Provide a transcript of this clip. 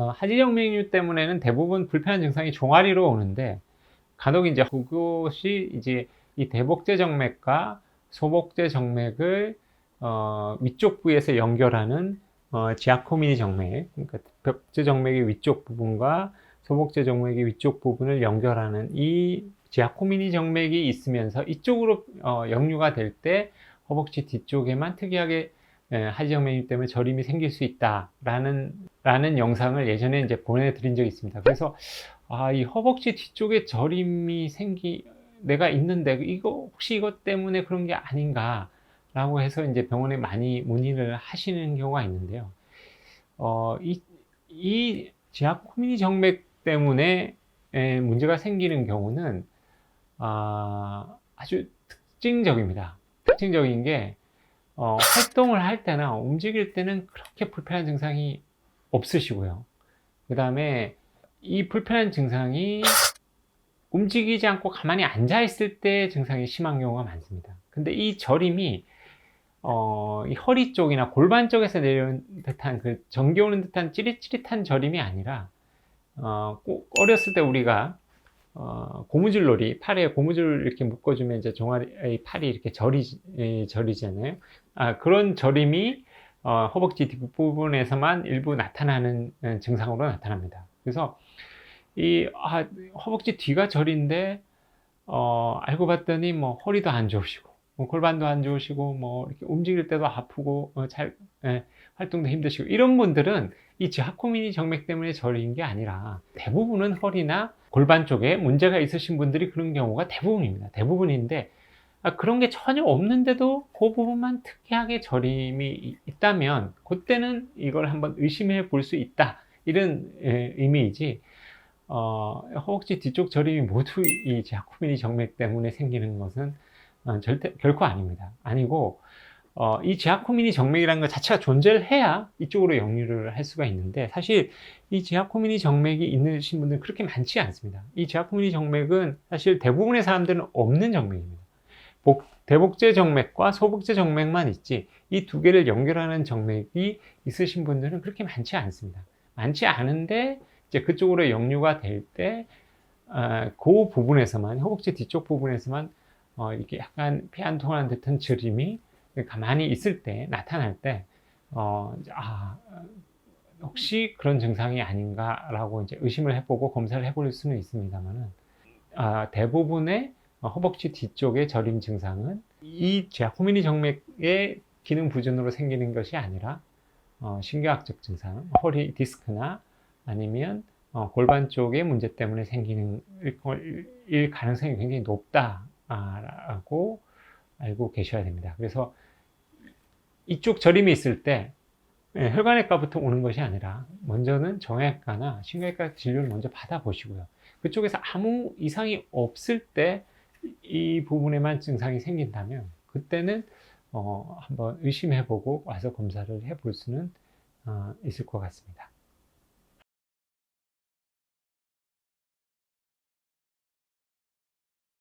어, 하지정맥류 때문에는 대부분 불편한 증상이 종아리로 오는데 간혹 이제 그것이 이제 이 대복제 정맥과 소복제 정맥을 어, 위쪽 부에서 연결하는 어, 지아코미니 정맥, 그러니까 벽제 정맥의 위쪽 부분과 소복제 정맥의 위쪽 부분을 연결하는 이 지아코미니 정맥이 있으면서 이쪽으로 어, 역류가 될 때 허벅지 뒤쪽에만 특이하게 예, 하지정맥류 때문에 저림이 생길 수 있다라는 라는 영상을 예전에 이제 보내드린 적이 있습니다. 그래서 아, 이 허벅지 뒤쪽에 저림이 생기 내가 있는데 이거 혹시 이것 때문에 그런 게 아닌가라고 해서 이제 병원에 많이 문의를 하시는 경우가 있는데요. 어, 이, 이 지하코미니 정맥 때문에 에, 문제가 생기는 경우는 아, 아주 특징적입니다. 특징적인 게 어, 활동을 할 때나 움직일 때는 그렇게 불편한 증상이 없으시고요. 그 다음에 이 불편한 증상이 움직이지 않고 가만히 앉아 있을 때 증상이 심한 경우가 많습니다. 근데 이 저림이 어, 이 허리 쪽이나 골반 쪽에서 내려오는 듯한 그 정겨오는 듯한 찌릿찌릿한 저림이 아니라 어, 꼭 어렸을 때 우리가 어, 고무줄놀이 팔에 고무줄 이렇게 묶어주면 이제 종아리 팔이 이렇게 저리 저리잖아요. 아, 그런 저림이 어, 허벅지 뒷부분에서만 일부 나타나는 증상으로 나타납니다. 그래서 이 아, 허벅지 뒤가 저린데 어, 알고 봤더니 뭐 허리도 안 좋으시고 뭐 골반도 안 좋으시고 뭐 이렇게 움직일 때도 아프고 어, 잘 예, 활동도 힘드시고 이런 분들은 이 지하코미니 정맥 때문에 저린 게 아니라 대부분은 허리나 골반 쪽에 문제가 있으신 분들이 그런 경우가 대부분입니다. 대부분인데 아, 그런 게 전혀 없는데도 그 부분만 특이하게 저림이 있다면 그때는 이걸 한번 의심해 볼 수 있다 이런 에, 의미이지 어, 허벅지 뒤쪽 저림이 모두 이 자쿠미니 정맥 때문에 생기는 것은 어, 절대 결코 아닙니다. 아니고 어, 이 지하코미니 정맥이라는 것 자체가 존재를 해야 이쪽으로 역류를 할 수가 있는데 사실 이 지하코미니 정맥이 있으신 분들은 그렇게 많지 않습니다. 이 지하코미니 정맥은 사실 대부분의 사람들은 없는 정맥입니다. 복, 대복제 정맥과 소복제 정맥만 있지 이 두 개를 연결하는 정맥이 있으신 분들은 그렇게 많지 않습니다. 많지 않은데 이제 그쪽으로 역류가 될 때, 어, 그 부분에서만, 허벅지 뒤쪽 부분에서만, 어, 이렇게 약간 피한 통한 듯한 저림이 가만히 있을 때, 나타날 때, 어, 아, 혹시 그런 증상이 아닌가라고 이제 의심을 해보고 검사를 해볼 수는 있습니다만은, 아, 대부분의 허벅지 뒤쪽의 저림 증상은 이 호미니 정맥의 기능 부전으로 생기는 것이 아니라 어, 신경학적 증상, 허리 디스크나 아니면 어, 골반 쪽의 문제 때문에 생기는 일 가능성이 굉장히 높다 라고 알고 계셔야 됩니다. 그래서 이쪽 저림이 있을 때 예, 혈관외과부터 오는 것이 아니라 먼저는 정형외과나 신경외과 진료를 먼저 받아보시고요. 그쪽에서 아무 이상이 없을 때 이 부분에만 증상이 생긴다면 그때는 어, 한번 의심해보고 와서 검사를 해볼 수는 어, 있을 것 같습니다.